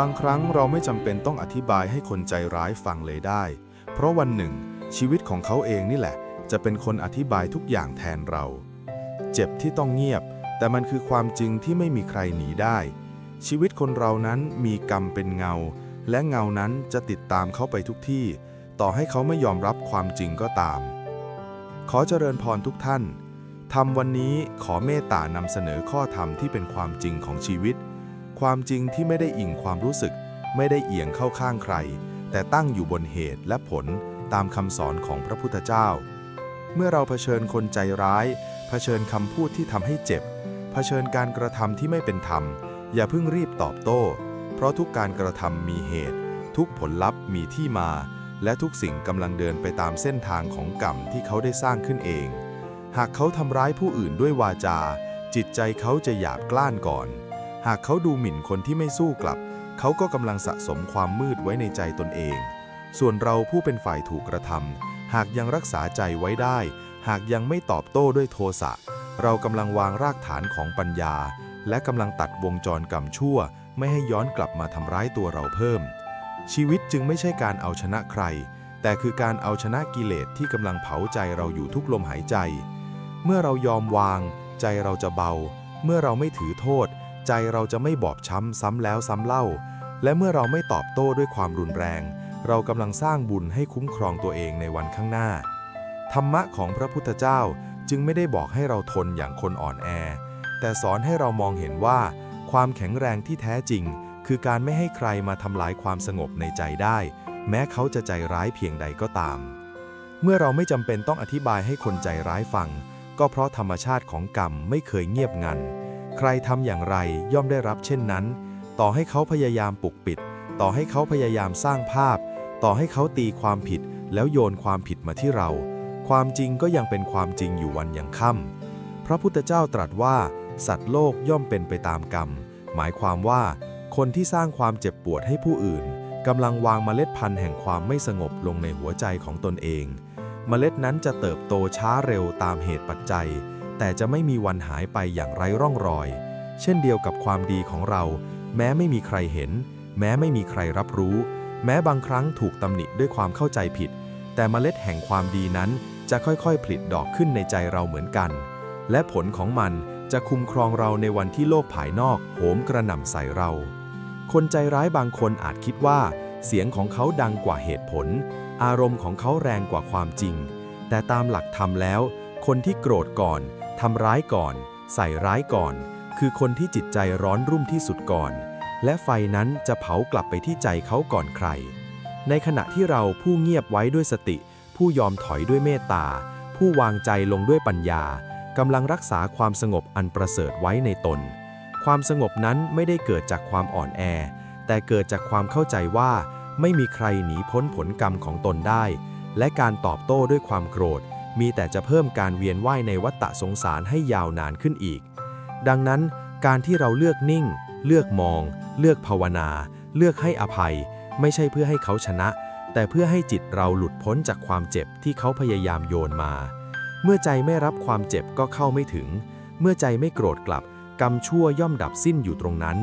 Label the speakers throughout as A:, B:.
A: บางครั้งเราไม่จำเป็นต้องอธิบายให้คนใจร้ายฟังเลยได้ เพราะวันหนึ่ง ชีวิตของเขาเองนี่แหละ จะเป็นคนอธิบายทุกอย่างแทนเรา เจ็บที่ต้องเงียบ แต่มันคือความจริงที่ไม่มีใครหนีได้ ชีวิตคนเรานั้นมีกรรมเป็นเงา และเงานั้นจะติดตามเขาไปทุกที่ ต่อให้เขาไม่ยอมรับความจริงก็ตาม ขอเจริญพรทุกท่านทำวันนี้ขอเมตตานำเสนอข้อธรรมที่เป็นความจริงของชีวิต ความจริงที่ไม่ได้อิงความรู้สึก ไม่ได้เอียงเข้าข้างใคร แต่ตั้งอยู่บนเหตุและผลตามคำสอนของพระพุทธเจ้า เมื่อเราเผชิญคนใจร้าย เผชิญคำพูดที่ทำให้เจ็บ เผชิญการกระทำที่ไม่เป็นธรรม อย่าเพิ่งรีบตอบโต้ เพราะทุกการกระทำมีเหตุ ทุกผลลัพธ์มีที่มา และทุกสิ่งกำลังเดินไปตามเส้นทางของกรรมที่เขาได้สร้างขึ้นเอง หากเขาทำร้ายผู้อื่นด้วยวาจา จิตใจเขาจะหยาบกล้านก่อน หากเขาดูหมิ่นคนที่ไม่สู้กลับ เขาก็กำลังสะสมความมืดไว้ในใจตนเอง ส่วนเราผู้เป็นฝ่ายถูกกระทำหากยังรักษาใจไว้ได้ หากยังไม่ตอบโต้ด้วยโทสะ เรากำลังวางรากฐานของปัญญา และกำลังตัดวงจรกรรมชั่ว ไม่ให้ย้อนกลับมาทำร้ายตัวเราเพิ่ม ชีวิตจึงไม่ใช่การเอาชนะใคร แต่คือการเอาชนะกิเลสที่กำลังเผาใจเราอยู่ทุกลมหายใจ เมื่อเรายอมวาง ใจเราจะเบา เมื่อเราไม่ถือโทษ ใจเราจะไม่บอบช้ำซ้ำแล้วซ้ำเล่า และเมื่อเราไม่ตอบโต้ด้วยความรุนแรง เรากำลังสร้างบุญให้คุ้มครองตัวเองในวันข้างหน้า ธรรมะของพระพุทธเจ้าจึงไม่ได้บอกให้เราทนอย่างคนอ่อนแอ แต่สอนให้เรามองเห็นว่า ความแข็งแรงที่แท้จริง คือการไม่ให้ใครมาทำลายความสงบในใจได้ แม้เขาจะใจร้ายเพียงใดก็ตาม เมื่อเราไม่จำเป็นต้องอธิบายให้คนใจร้ายฟัง ก็เพราะธรรมชาติของกรรมไม่เคยเงียบงัน ใครทำอย่างไรย่อมได้รับเช่นนั้น ต่อให้เขาพยายามปกปิด ต่อให้เขาพยายามสร้างภาพ ต่อให้เขาตีความผิด แล้วโยนความผิดมาที่เรา ความจริงก็ยังเป็นความจริงอยู่วันยังค่ำพระพุทธเจ้าตรัสว่า สัตว์โลกย่อมเป็นไปตามกรรม หมายความว่า คนที่สร้างความเจ็บปวดให้ผู้อื่นกำลังวางเมล็ดพันธุ์แห่งความไม่สงบลงในหัวใจของตนเอง เมล็ดนั้นจะเติบโตช้าเร็วตามเหตุปัจจัย แต่จะไม่มีวันหายไปอย่างไร้ร่องรอย เช่นเดียวกับความดีของเรา แม้ไม่มีใครเห็น แม้ไม่มีใครรับรู้ แม้บางครั้งถูกตำหนิด้วยความเข้าใจผิด แต่เมล็ดแห่งความดีนั้นจะค่อยๆผลิดอกขึ้นในใจเราเหมือนกัน และผลของมันจะคุ้มครองเราในวันที่โลกภายนอกโหมกระหน่ำใส่เรา คนใจร้ายบางคนอาจคิดว่า เสียงของเขาดังกว่าเหตุผล อารมณ์ของเขาแรงกว่าความจริง แต่ตามหลักธรรมแล้ว คนที่โกรธก่อน ทำร้ายก่อน ใส่ร้ายก่อน คือคนที่จิตใจร้อนรุ่มที่สุดก่อน และไฟนั้นจะเผากลับไปที่ใจเขาก่อนใคร ในขณะที่เราผู้เงียบไว้ด้วยสติ ผู้ยอมถอยด้วยเมตตา ผู้วางใจลงด้วยปัญญากำลังรักษาความสงบอันประเสริฐไว้ในตน ความสงบนั้นไม่ได้เกิดจากความอ่อนแอ แต่เกิดจากความเข้าใจว่า ไม่มีใครหนีพ้นผลกรรมของตนได้ และการตอบโต้ด้วยความโกรธ มีแต่จะเพิ่มการเวียนว่ายในวัฏฏะสงสารให้ยาวนานขึ้นอีก ดังนั้นการที่เราเลือกนิ่ง เลือกมอง เลือกภาวนา เลือกให้อภัย ไม่ใช่เพื่อให้เขาชนะ แต่เพื่อให้จิตเราหลุดพ้นจากความเจ็บที่เขาพยายามโยนมา เมื่อใจไม่รับความเจ็บก็เข้าไม่ถึง เมื่อใจไม่โกรธกลับ กรรมชั่วย่อมดับสิ้นอยู่ตรงนั้น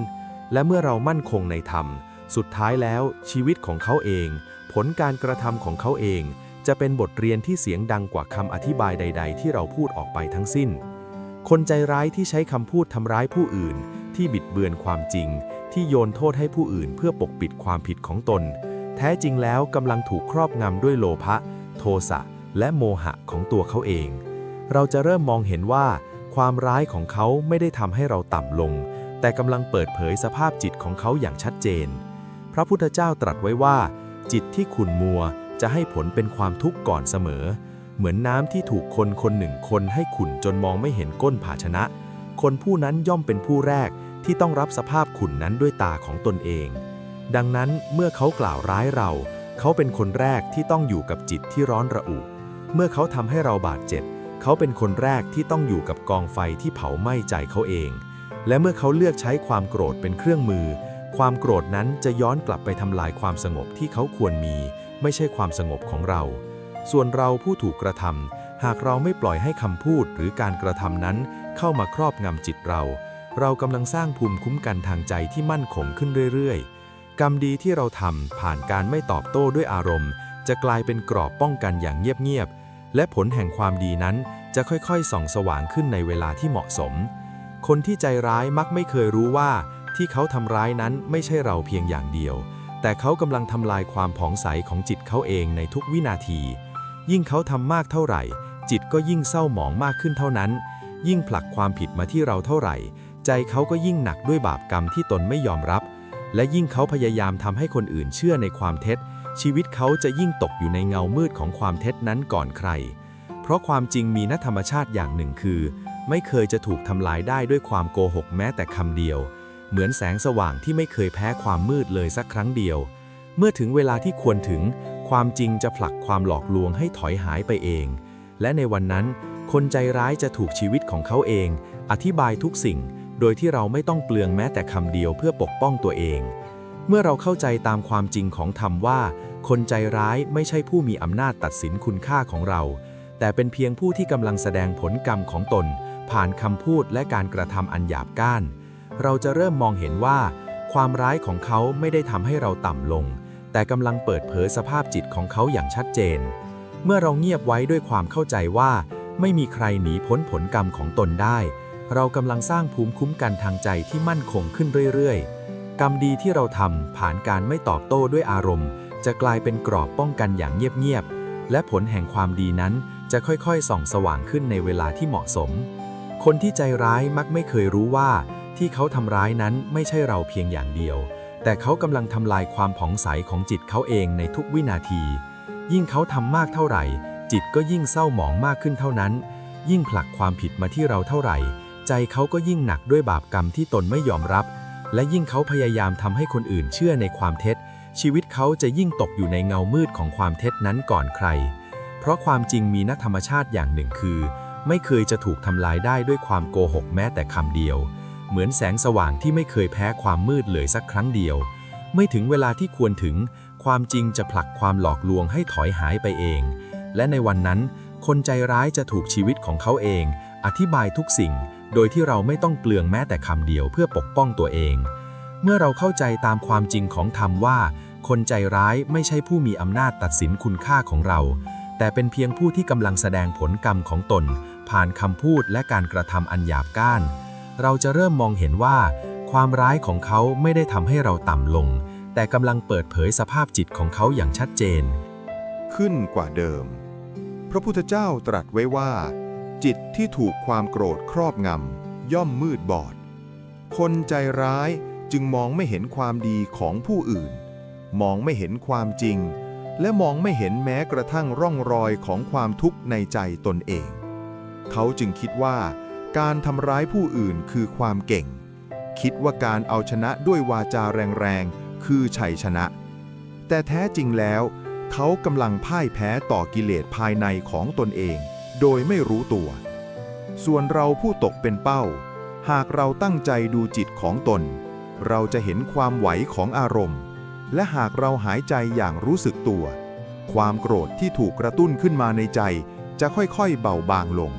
A: และเมื่อเรามั่นคงในธรรม สุดท้ายแล้วชีวิตของเขาเอง ผลการกระทำของเขาเอง จะเป็นบทเรียนที่เสียงดังกว่าคำอธิบายใด ๆ ที่เราพูดออกไปทั้งสิ้น คนใจร้ายที่ใช้คำพูดทำร้ายผู้อื่น ที่บิดเบือนความจริง ที่โยนโทษให้ผู้อื่น เพื่อปกปิดความผิดของตน แท้จริงแล้วกำลังถูกครอบงำด้วยโลภะ โทสะ และโมหะของตัวเขาเอง เราจะเริ่มมองเห็นว่า ความร้ายของเขาไม่ได้ทำให้เราต่ำลง แต่กำลังเปิดเผยสภาพจิตของเขาอย่างชัดเจน พระพุทธเจ้าตรัสไว้ว่า จิตที่ขุ่นมัว จะให้ผลเป็นความทุกข์ก่อนเสมอ เหมือนน้ำที่ถูกคนคนหนึ่งคนให้ขุ่นจนมองไม่เห็นก้นภาชนะ คนผู้นั้นย่อมเป็นผู้แรกที่ต้องรับสภาพขุ่นนั้นด้วยตาของตนเอง ดังนั้นเมื่อเขากล่าวร้ายเรา เขาเป็นคนแรกที่ต้องอยู่กับจิตที่ร้อนระอุ เมื่อเขาทำให้เราบาดเจ็บเขาเป็นคนแรกที่ต้องอยู่กับกองไฟที่เผาไหม้ใจเขาเอง และเมื่อเขาเลือกใช้ความโกรธเป็นเครื่องมือ ความโกรธนั้นจะย้อนกลับไปทำลายความสงบที่เขาควรมี ไม่ใช่ความสงบของเรา ส่วนเราผู้ถูกกระทำหากเราไม่ปล่อยให้คำพูดหรือการกระทำนั้นเข้ามาครอบงำจิตเรา เรากำลังสร้างภูมิคุ้มกันทางใจที่มั่นคงขึ้นเรื่อยๆ กรรมดีที่เราทำผ่านการไม่ตอบโต้ด้วยอารมณ์ จะกลายเป็นกรอบป้องกันอย่างเงียบๆ และผลแห่งความดีนั้นจะค่อยๆ ส่องสว่างขึ้นในเวลาที่เหมาะสม คนที่ใจร้ายมักไม่เคยรู้ว่าที่เขาทำร้ายนั้นไม่ใช่เราเพียงอย่างเดียว แต่เขากำลังทำลายความผ่องใสของจิตเขาเองในทุกวินาที ยิ่งเขาทำมากเท่าไหร่ จิตก็ยิ่งเศร้าหมองมากขึ้นเท่านั้น ยิ่งผลักความผิดมาที่เราเท่าไหร่ ใจเขาก็ยิ่งหนักด้วยบาปกรรมที่ตนไม่ยอมรับ และยิ่งเขาพยายามทำให้คนอื่นเชื่อในความเท็จ ชีวิตเขาจะยิ่งตกอยู่ในเงามืดของความเท็จนั้นก่อนใคร เพราะความจริงมีนธรรมชาติอย่างหนึ่งคือ ไม่เคยจะถูกทำลายได้ด้วยความโกหกแม้แต่คำเดียว เหมือนแสงสว่างที่ไม่เคยแพ้ความมืดเลยสักครั้งเดียว เมื่อถึงเวลาที่ควรถึง ความจริงจะผลักความหลอกลวงให้ถอยหายไปเอง และในวันนั้น คนใจร้ายจะถูกชีวิตของเขาเอง อธิบายทุกสิ่ง โดยที่เราไม่ต้องเปลืองแม้แต่คำเดียวเพื่อปกป้องตัวเอง เมื่อเราเข้าใจตามความจริงของธรรมว่า คนใจร้ายไม่ใช่ผู้มีอำนาจตัดสินคุณค่าของเรา แต่เป็นเพียงผู้ที่กำลังแสดงผลกรรมของตน ผ่านคำพูดและการกระทำอันหยาบก้าน เราจะเริ่มมองเห็นว่า ความร้ายของเขาไม่ได้ทำให้เราต่ำลง แต่กำลังเปิดเผยสภาพจิตของเขาอย่างชัดเจน เมื่อเราเงียบไว้ด้วยความเข้าใจว่า ไม่มีใครหนีพ้นผลกรรมของตนได้ เรากำลังสร้างภูมิคุ้มกันทางใจที่มั่นคงขึ้นเรื่อยๆ กรรมดีที่เราทำผ่านการไม่ตอบโต้ด้วยอารมณ์ จะกลายเป็นกรอบป้องกันอย่างเงียบๆและผลแห่งความดีนั้นจะค่อยๆ ส่องสว่างขึ้นในเวลาที่เหมาะสม คนที่ใจร้ายมักไม่เคยรู้ว่า ที่เขาทำร้ายนั้นไม่ใช่เราเพียงอย่างเดียว แต่เขากำลังทำลายความผ่องใสของจิตเขาเองในทุกวินาที ยิ่งเขาทำมากเท่าไหร่ จิตก็ยิ่งเศร้าหมองมากขึ้นเท่านั้น ยิ่งผลักความผิดมาที่เราเท่าไหร่ ใจเขาก็ยิ่งหนักด้วยบาปกรรมที่ตนไม่ยอมรับ และยิ่งเขาพยายามทำให้คนอื่นเชื่อในความเท็จ ชีวิตเขาจะยิ่งตกอยู่ในเงามืดของความเท็จนั้นก่อนใคร เพราะความจริงมีนักธรรมชาติอย่างหนึ่งคือ ไม่เคยจะถูกทำลายได้ด้วยความโกหกแม้แต่คำเดียว เหมือนแสงสว่างที่ไม่เคยแพ้ความมืดเลยสักครั้งเดียว ไม่ถึงเวลาที่ควรถึง ความจริงจะผลักความหลอกลวงให้ถอยหายไปเอง และในวันนั้น คนใจร้ายจะถูกชีวิตของเขาเอง อธิบายทุกสิ่ง โดยที่เราไม่ต้องเปลืองแม้แต่คำเดียวเพื่อปกป้องตัวเอง เมื่อเราเข้าใจตามความจริงของธรรมว่า คนใจร้ายไม่ใช่ผู้มีอำนาจตัดสินคุณค่าของเรา แต่เป็นเพียงผู้ที่กำลังแสดงผลกรรมของตน ผ่านคำพูดและการกระทำอันหยาบก้าน เราจะเริ่มมองเห็นว่า ความร้ายของเขาไม่ได้ทำให้เราต่ำลง แต่กำลังเปิดเผยสภาพจิตของเขาอย่างชัดเจน
B: ขึ้นกว่าเดิม พระพุทธเจ้าตรัสไว้ว่า จิตที่ถูกความโกรธครอบงำย่อมมืดบอด คนใจร้ายจึงมองไม่เห็นความดีของผู้อื่น มองไม่เห็นความจริง และมองไม่เห็นแม้กระทั่งร่องรอยของความทุกข์ในใจตนเอง เขาจึงคิดว่า การทำร้ายผู้อื่นคือความเก่ง คิดว่าการเอาชนะด้วยวาจาแรงๆ คือชัยชนะ แต่แท้จริงแล้ว เขากำลังพ่ายแพ้ต่อกิเลสภายในของตนเอง โดยไม่รู้ตัว ส่วนเราผู้ตกเป็นเป้า หากเราตั้งใจดูจิตของตน เราจะเห็นความไหวของอารมณ์ และหากเราหายใจอย่างรู้สึกตัว ความโกรธที่ถูกกระตุ้นขึ้นมาในใจจะค่อยๆเบาบางลง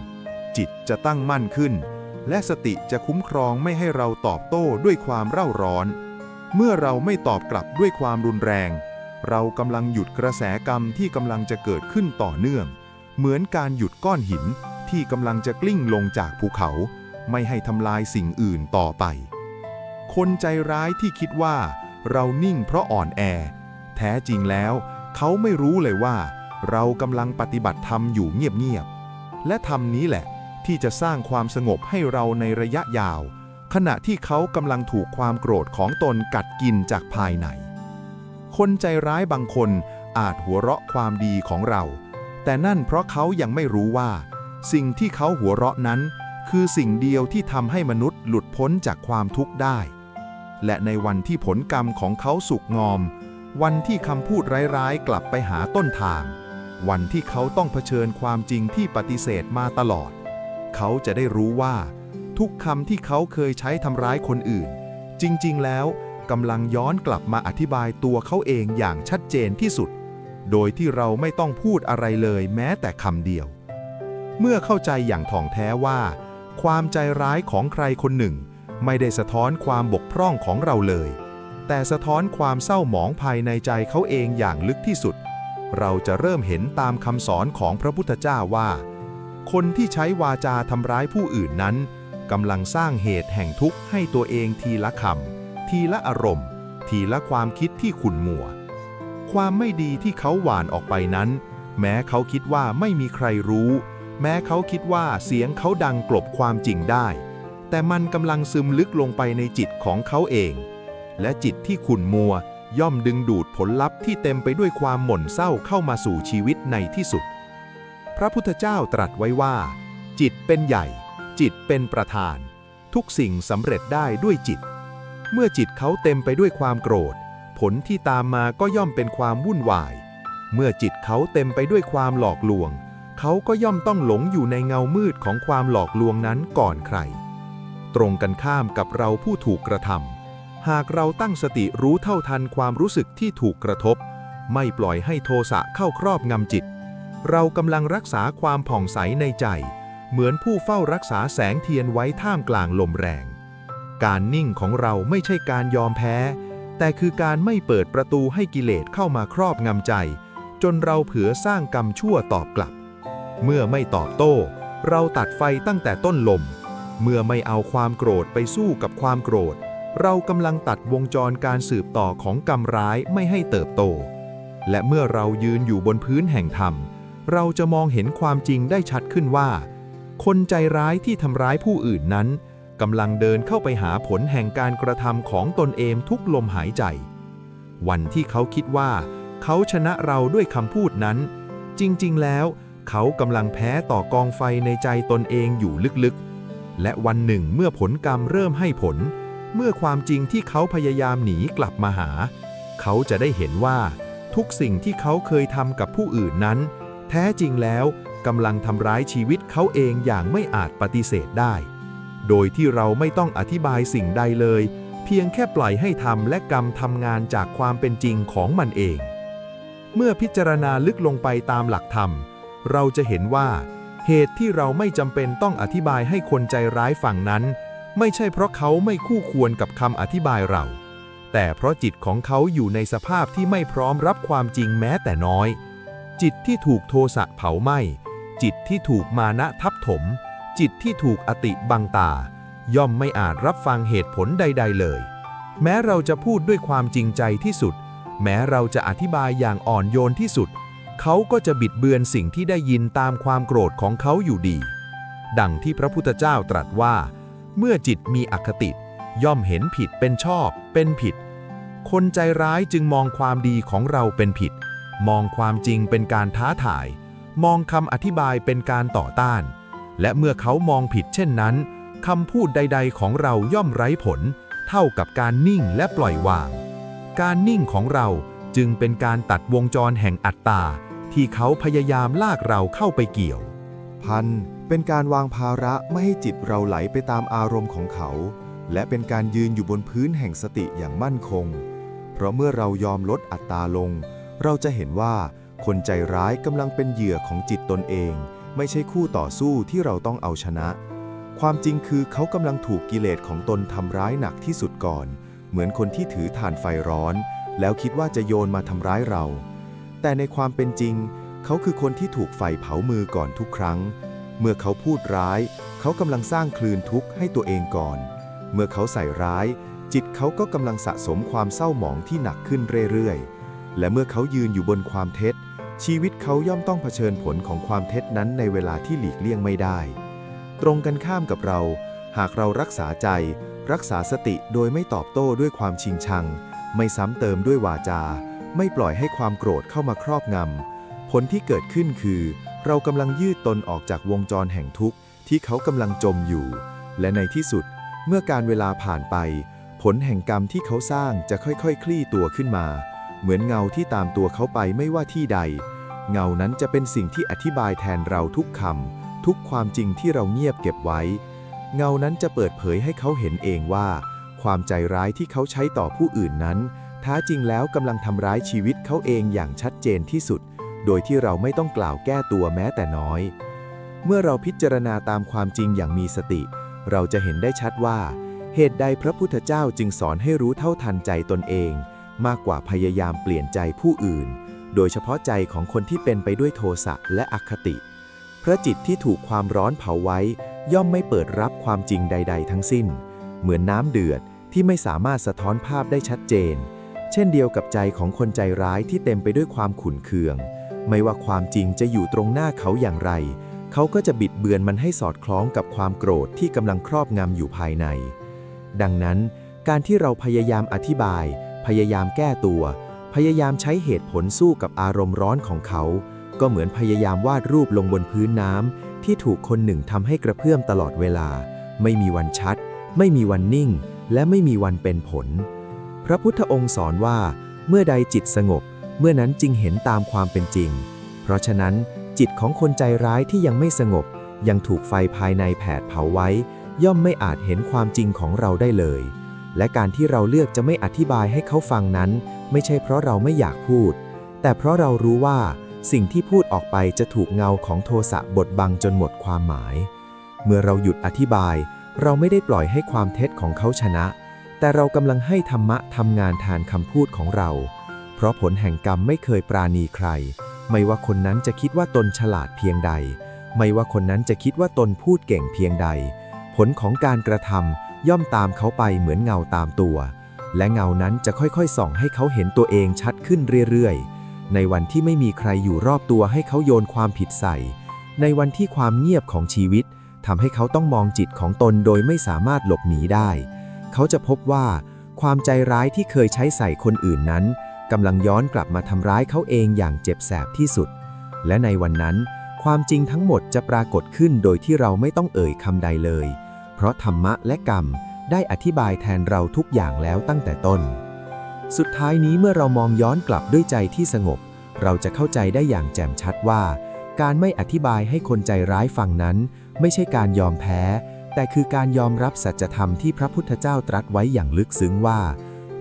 B: จิตจะตั้งมั่นขึ้น และสติจะคุ้มครองไม่ให้เราตอบโต้ด้วยความเร่าร้อน เมื่อเราไม่ตอบกลับด้วยความรุนแรง เรากำลังหยุดกระแสกรรมที่กำลังจะเกิดขึ้นต่อเนื่อง เหมือนการหยุดก้อนหินที่กำลังจะกลิ้งลงจากภูเขา ไม่ให้ทำลายสิ่งอื่นต่อไป คนใจร้ายที่คิดว่า เรานิ่งเพราะอ่อนแอ แท้จริงแล้ว เขาไม่รู้เลยว่า เรากำลังปฏิบัติธรรมอยู่เงียบๆและธรรมนี้แหละ ที่จะสร้างความสงบให้เราในระยะยาว ขณะที่เขากำลังถูกความโกรธของตนกัดกินจากภายใน คนใจร้ายบางคนอาจหัวเราะความดีของเรา แต่นั่นเพราะเขายังไม่รู้ว่า สิ่งที่เขาหัวเราะนั้น คือสิ่งเดียวที่ทำให้มนุษย์หลุดพ้นจากความทุกข์ได้ และในวันที่ผลกรรมของเขาสุกงอม วันที่คำพูดร้ายๆ กลับไปหาต้นทาง วันที่เขาต้องเผชิญความจริงที่ปฏิเสธมาตลอด เขาจะได้รู้ว่า ทุกคำที่เขาเคยใช้ทำร้ายคนอื่น จริงๆ แล้วกำลังย้อนกลับมาอธิบายตัวเขาเองอย่างชัดเจนที่สุด โดยที่เราไม่ต้องพูดอะไรเลยแม้แต่คำเดียว เมื่อเข้าใจอย่างถ่องแท้ว่า ความใจร้ายของใครคนหนึ่ง ไม่ได้สะท้อนความบกพร่องของเราเลย แต่สะท้อนความเศร้าหมองภายในใจเขาเองอย่างลึกที่สุด เราจะเริ่มเห็นตามคำสอนของพระพุทธเจ้าว่า คนที่ใช้วาจาทำร้ายผู้อื่นนั้นกำลังสร้างเหตุแห่งทุกข์ให้ตัวเองทีละคำทีละอารมณ์ ทีละความคิดที่ขุ่นมัว ความไม่ดีที่เขาหวานออกไปนั้น แม้เขาคิดว่าไม่มีใครรู้ แม้เขาคิดว่าเสียงเขาดังกลบความจริงได้ แต่มันกำลังซึมลึกลงไปในจิตของเขาเอง และจิตที่ขุ่นมัวย่อมดึงดูดผลลัพธ์ที่เต็มไปด้วยความหม่นเศร้าเข้ามาสู่ชีวิตในที่สุด พระพุทธเจ้าตรัสไว้ว่า จิตเป็นใหญ่ จิตเป็นประธาน ทุกสิ่งสำเร็จได้ด้วยจิต เมื่อจิตเขาเต็มไปด้วยความโกรธ ผลที่ตามมาก็ย่อมเป็นความวุ่นวาย เมื่อจิตเขาเต็มไปด้วยความหลอกลวง เขาก็ย่อมต้องหลงอยู่ในเงามืดของความหลอกลวงนั้นก่อนใคร ตรงกันข้ามกับเราผู้ถูกกระทำหากเราตั้งสติรู้เท่าทันความรู้สึกที่ถูกกระทบ ไม่ปล่อยให้โทสะเข้าครอบงำจิต เรากำลังรักษาความผ่องใสในใจ เหมือนผู้เฝ้ารักษาแสงเทียนไว้ท่ามกลางลมแรง การนิ่งของเราไม่ใช่การยอมแพ้ แต่คือการไม่เปิดประตูให้กิเลสเข้ามาครอบงำใจ จนเราเผือสร้างกรรมชั่วตอบกลับ เมื่อไม่ตอบโต้ เราตัดไฟตั้งแต่ต้นลม เมื่อไม่เอาความโกรธไปสู้กับความโกรธ เรากำลังตัดวงจรการสืบต่อของกรรมร้ายไม่ให้เติบโต และเมื่อเรายืนอยู่บนพื้นแห่งธรรม เราจะมองเห็นความจริงได้ชัดขึ้นว่า คนใจร้ายที่ทำร้ายผู้อื่นนั้นกำลังเดินเข้าไปหาผลแห่งการกระทำของตนเองทุกลมหายใจ วันที่เขาคิดว่า เขาชนะเราด้วยคำพูดนั้น จริงๆ แล้ว เขากำลังแพ้ต่อกองไฟในใจตนเองอยู่ลึกๆ และวันหนึ่งเมื่อผลกรรมเริ่มให้ผล เมื่อความจริงที่เขาพยายามหนีกลับมาหา เขาจะได้เห็นว่า ทุกสิ่งที่เขาเคยทำกับผู้อื่นนั้น แท้จริงแล้วกำลังทำร้ายชีวิตเขาเองอย่างไม่อาจปฏิเสธได้ โดยที่เราไม่ต้องอธิบายสิ่งใดเลย เพียงแค่ปล่อยให้ทำและกรรมทำงานจากความเป็นจริงของมันเอง เมื่อพิจารณาลึกลงไปตามหลักธรรม เราจะเห็นว่า เหตุที่เราไม่จำเป็นต้องอธิบายให้คนใจร้ายฟังนั้น ไม่ใช่เพราะเขาไม่คู่ควรกับคำอธิบายเรา แต่เพราะจิตของเขาอยู่ในสภาพที่ไม่พร้อมรับความจริงแม้แต่น้อย จิตที่ถูกโทสะเผาไหม้ จิตที่ถูกมานะทับถม จิตที่ถูกอติบังตา ย่อมไม่อาจรับฟังเหตุผลใด ๆ เลย แม้เราจะพูดด้วยความจริงใจที่สุด แม้เราจะอธิบายอย่างอ่อนโยนที่สุด เขาก็จะบิดเบือนสิ่งที่ได้ยินตามความโกรธของเขาอยู่ดี ดังที่พระพุทธเจ้าตรัสว่า เมื่อจิตมีอคติ ย่อมเห็นผิดเป็นชอบ เป็นผิด คนใจร้ายจึงมองความดีของเราเป็นผิด มองความจริงเป็นการท้าทาย มองคำอธิบายเป็นการต่อต้าน และเมื่อเขามองผิดเช่นนั้นคำพูดใด ๆ ของเราย่อมไร้ผล เท่ากับการนิ่งและปล่อยวาง การนิ่งของเราจึงเป็นการตัดวงจรแห่งอัตตา ที่เขาพยายามลากเราเข้าไปเกี่ยว
A: พันเป็นการวางภาระไม่ให้จิตเราไหลไปตามอารมณ์ของเขา และเป็นการยืนอยู่บนพื้นแห่งสติอย่างมั่นคง เพราะเมื่อเรายอมลดอัตตาลง เราจะเห็นว่าคนใจร้ายกำลังเป็นเหยื่อของจิตตนเอง ไม่ใช่คู่ต่อสู้ที่เราต้องเอาชนะ ความจริงคือเขากำลังถูกกิเลสของตนทำร้ายหนักที่สุดก่อน เหมือนคนที่ถือถ่านไฟร้อน แล้วคิดว่าจะโยนมาทำร้ายเรา แต่ในความเป็นจริง เขาคือคนที่ถูกไฟเผามือก่อนทุกครั้ง เมื่อเขาพูดร้าย เขากำลังสร้างคลื่นทุกข์ให้ตัวเองก่อน เมื่อเขาใส่ร้าย จิตเขาก็กำลังสะสมความเศร้าหมองที่หนักขึ้นเรื่อยๆ และเมื่อเขายืนอยู่บนความเท็จ ชีวิตเขาย่อมต้องเผชิญผลของความเท็จนั้นในเวลาที่หลีกเลี่ยงไม่ได้ ตรงกันข้ามกับเรา หากเรารักษาใจ รักษาสติโดยไม่ตอบโต้ด้วยความชิงชัง ไม่ซ้ำเติมด้วยวาจา ไม่ปล่อยให้ความโกรธเข้ามาครอบงำผลที่เกิดขึ้นคือ เรากำลังยืดตนออกจากวงจรแห่งทุกข์ที่เขากำลังจมอยู่ และในที่สุด เมื่อการเวลาผ่านไป ผลแห่งกรรมที่เขาสร้างจะค่อยๆคลี่ตัวขึ้นมา เหมือนเงาที่ตามตัวเขาไปไม่ว่าที่ใด เงานั้นจะเป็นสิ่งที่อธิบายแทนเราทุกคำทุกความจริงที่เราเงียบเก็บไว้ เงานั้นจะเปิดเผยให้เขาเห็นเองว่า ความใจร้ายที่เขาใช้ต่อผู้อื่นนั้นท้าจริงแล้วกำลังทำร้ายชีวิตเขาเองอย่างชัดเจนที่สุด โดยที่เราไม่ต้องกล่าวแก้ตัวแม้แต่น้อย เมื่อเราพิจารณาตามความจริงอย่างมีสติ เราจะเห็นได้ชัดว่า เหตุใดพระพุทธเจ้าจึงสอนให้รู้เท่าทันใจตนเอง มากกว่าพยายามเปลี่ยนใจผู้อื่น โดยเฉพาะใจของคนที่เป็นไปด้วยโทสะและอคติ พระจิตที่ถูกความร้อนเผาไว้ ย่อมไม่เปิดรับความจริงใด ๆ ทั้งสิ้น เหมือนน้ำเดือดที่ไม่สามารถสะท้อนภาพได้ชัดเจน เช่นเดียวกับใจของคนใจร้ายที่เต็มไปด้วยความขุ่นเคือง ไม่ว่าความจริงจะอยู่ตรงหน้าเขาอย่างไร เขาก็จะบิดเบือนมันให้สอดคล้องกับความโกรธที่กำลังครอบงำอยู่ภายใน ดังนั้น การที่เราพยายามอธิบาย พยายามแก้ตัว พยายามใช้เหตุผลสู้กับอารมณ์ร้อนของเขา ก็เหมือนพยายามวาดรูปลงบนพื้นน้ำที่ถูกคนหนึ่งทำให้กระเพื่อมตลอดเวลา ไม่มีวันชัด ไม่มีวันนิ่ง และไม่มีวันเป็นผล พระพุทธองค์สอนว่า เมื่อใดจิตสงบ เมื่อนั้นจึงเห็นตามความเป็นจริง เพราะฉะนั้น จิตของคนใจร้ายที่ยังไม่สงบ ยังถูกไฟภายในแผดเผาไว้ ย่อมไม่อาจเห็นความจริงของเราได้เลย และการที่เราเลือกจะไม่อธิบายให้เขาฟังนั้น ไม่ใช่เพราะเราไม่อยากพูด แต่เพราะเรารู้ว่า สิ่งที่พูดออกไปจะถูกเงาของโทสะบดบังจนหมดความหมาย เมื่อเราหยุดอธิบาย เราไม่ได้ปล่อยให้ความเท็จของเขาชนะ แต่เรากำลังให้ธรรมะทำงานแทนคำพูดของเรา เพราะผลแห่งกรรมไม่เคยปราณีใคร ไม่ว่าคนนั้นจะคิดว่าตนฉลาดเพียงใด ไม่ว่าคนนั้นจะคิดว่าตนพูดเก่งเพียงใด ผลของการกระทำ ย่อมตามเขาไปเหมือนเงาตามตัว และเงานั้นจะค่อยๆส่องให้เขาเห็นตัวเองชัดขึ้นเรื่อยๆ ในวันที่ไม่มีใครอยู่รอบตัวให้เขาโยนความผิดใส่ ในวันที่ความเงียบของชีวิตทำให้เขาต้องมองจิตของตนโดยไม่สามารถหลบหนีได้ เขาจะพบว่า ความใจร้ายที่เคยใช้ใส่คนอื่นนั้นกำลังย้อนกลับมาทำร้ายเขาเองอย่างเจ็บแสบที่สุด และในวันนั้น ความจริงทั้งหมดจะปรากฏขึ้นโดยที่เราไม่ต้องเอ่ยคำใดเลย เพราะธรรมะและกรรมได้อธิบายแทนเราทุกอย่างแล้วตั้งแต่ต้น สุดท้ายนี้เมื่อเรามองย้อนกลับด้วยใจที่สงบ เราจะเข้าใจได้อย่างแจ่มชัดว่า การไม่อธิบายให้คนใจร้ายฟังนั้น ไม่ใช่การยอมแพ้ แต่คือการยอมรับสัจธรรมที่พระพุทธเจ้าตรัสไว้อย่างลึกซึ้งว่า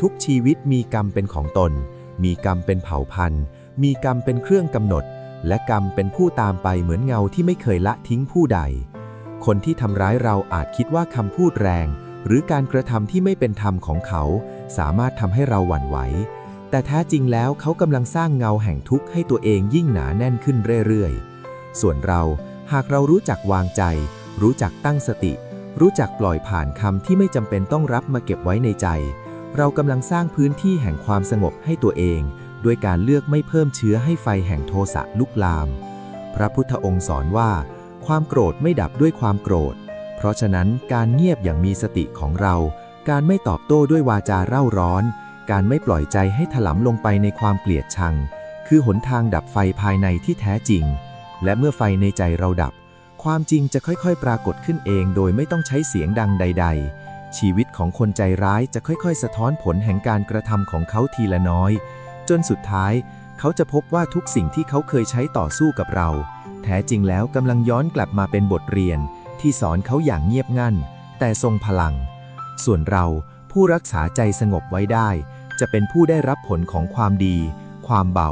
A: ทุกชีวิตมีกรรมเป็นของตน มีกรรมเป็นเผ่าพันธุ์ มีกรรมเป็นเครื่องกำหนด และกรรมเป็นผู้ตามไปเหมือนเงาที่ไม่เคยละทิ้งผู้ใด คนที่ทำร้ายเราอาจคิดว่าคำพูดแรง หรือการกระทำที่ไม่เป็นธรรมของเขา สามารถทำให้เราหวั่นไหว แต่แท้จริงแล้วเขากำลังสร้างเงาแห่งทุกข์ให้ตัวเองยิ่งหนาแน่นขึ้นเรื่อยๆ ส่วนเราหากเรารู้จักวางใจ รู้จักตั้งสติ รู้จักปล่อยผ่านคำที่ไม่จำเป็นต้องรับมาเก็บไว้ในใจ เรากำลังสร้างพื้นที่แห่งความสงบให้ตัวเองด้วยการเลือกไม่เพิ่มเชื้อให้ไฟแห่งโทสะลุกลาม พระพุทธองค์สอนว่า ความโกรธไม่ดับด้วยความโกรธ เพราะฉะนั้นการเงียบอย่างมีสติของเรา การไม่ตอบโต้ด้วยวาจาเร่าร้อน การไม่ปล่อยใจให้ถลำลงไปในความเกลียดชัง คือหนทางดับไฟภายในที่แท้จริง และเมื่อไฟในใจเราดับ ความจริงจะค่อยๆ ปรากฏขึ้นเอง โดยไม่ต้องใช้เสียงดังใด ๆ ชีวิตของคนใจร้ายจะค่อยๆ สะท้อนผลแห่งการกระทำของเขาทีละน้อย จนสุดท้าย เขาจะพบว่าทุกสิ่งที่เขาเคยใช้ต่อสู้กับเรา แท้จริงแล้วกำลังย้อนกลับมาเป็นบทเรียนที่สอนเขาอย่างเงียบงันแต่ทรงพลัง ส่วนเราผู้รักษาใจสงบไว้ได้ จะเป็นผู้ได้รับผลของความดี ความเบา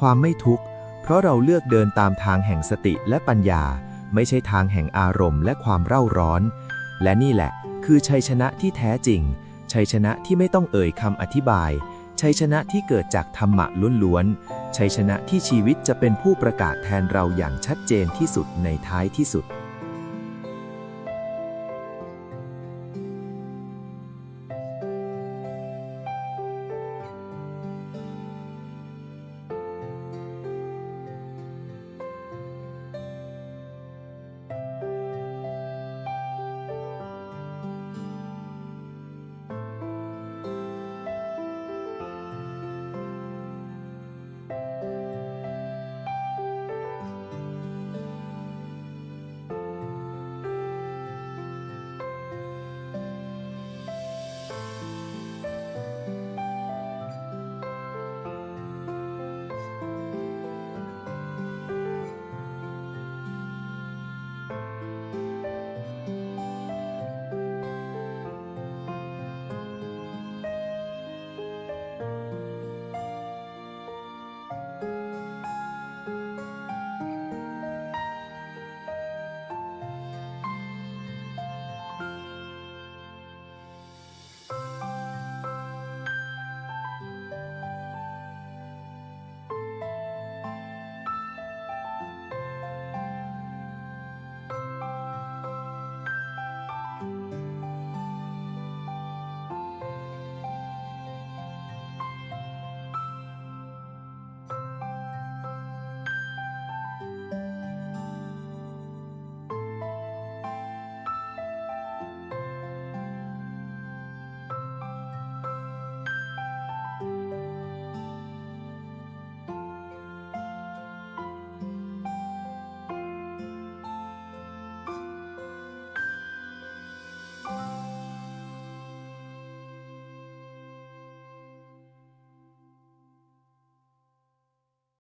A: ความไม่ทุกข์ เพราะเราเลือกเดินตามทางแห่งสติและปัญญา ไม่ใช่ทางแห่งอารมณ์และความเร่าร้อน และนี่แหละ คือชัยชนะที่แท้จริง ชัยชนะที่ไม่ต้องเอ่ยคำอธิบาย ชัยชนะที่เกิดจากธรรมะล้วนๆ ชัยชนะที่ชีวิตจะเป็นผู้ประกาศแทนเราอย่างชัดเจนที่สุดในท้ายที่สุด